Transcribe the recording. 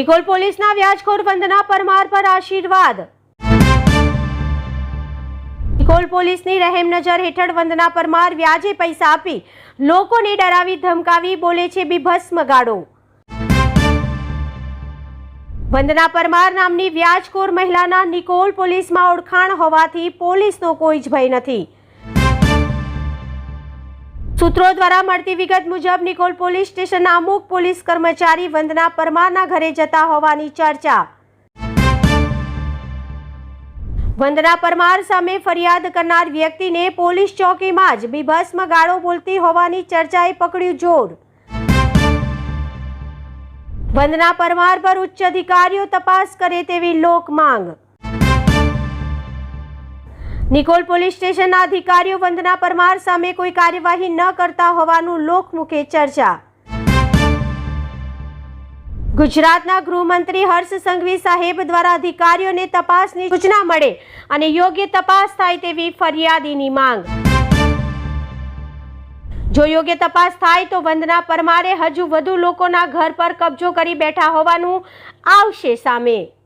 નિકોલ પોલીસના વ્યાજખોર વંદના પરમાર પર આશીર્વાદ. નિકોલ પોલીસની રહેમ નજર હેઠળ વંદના પરમાર વ્યાજે પૈસા આપી લોકોને ડરાવી ધમકાવી બોલે છે બીભસ્મ ગાળો વંદના પરમાર નામની વ્યાજખોર મહિલાના નિકોલ પોલીસમાં ઓળખાણ હોવાથી પોલીસનો કોઈ જ ભય નથી. સૂત્રો દ્વારા મળતી વિગત મુજબ નિકોલ પોલીસ સ્ટેશનના અમુક પોલીસ કર્મચારી વંદના પરમારના ઘરે જતા હોવાની ચર્ચા. વંદના પરમાર સામે ફરિયાદ કરનાર વ્યક્તિને પોલીસ ચોકીમાં જ બીભસ્મ ગાળો બોલતી હોવાની ચર્ચાએ પકડ્યું જોર. વંદના પરમાર પર ઉચ્ચ અધિકારીઓ તપાસ કરે તેવી લોક માંગ. નિકોલ પોલીસ સ્ટેશનના અધિકારીઓ વંદના પરમાર સામે કોઈ કાર્યવાહી ન કરતા હોવાનું લોકમુખે ચર્ચા. ગુજરાતના ગૃહમંત્રી હર્ષ સંઘવી સાહેબ દ્વારા અધિકારીઓને તપાસની સૂચના મળે અને યોગ્ય તપાસ થાય તેવી ફરિયાદીની માંગ. જો યોગ્ય તપાસ થાય તો વંદના પરમારે હજુ વધુ લોકોના ઘર પર કબજો કરી બેઠા હોવાનું આવશે સામે.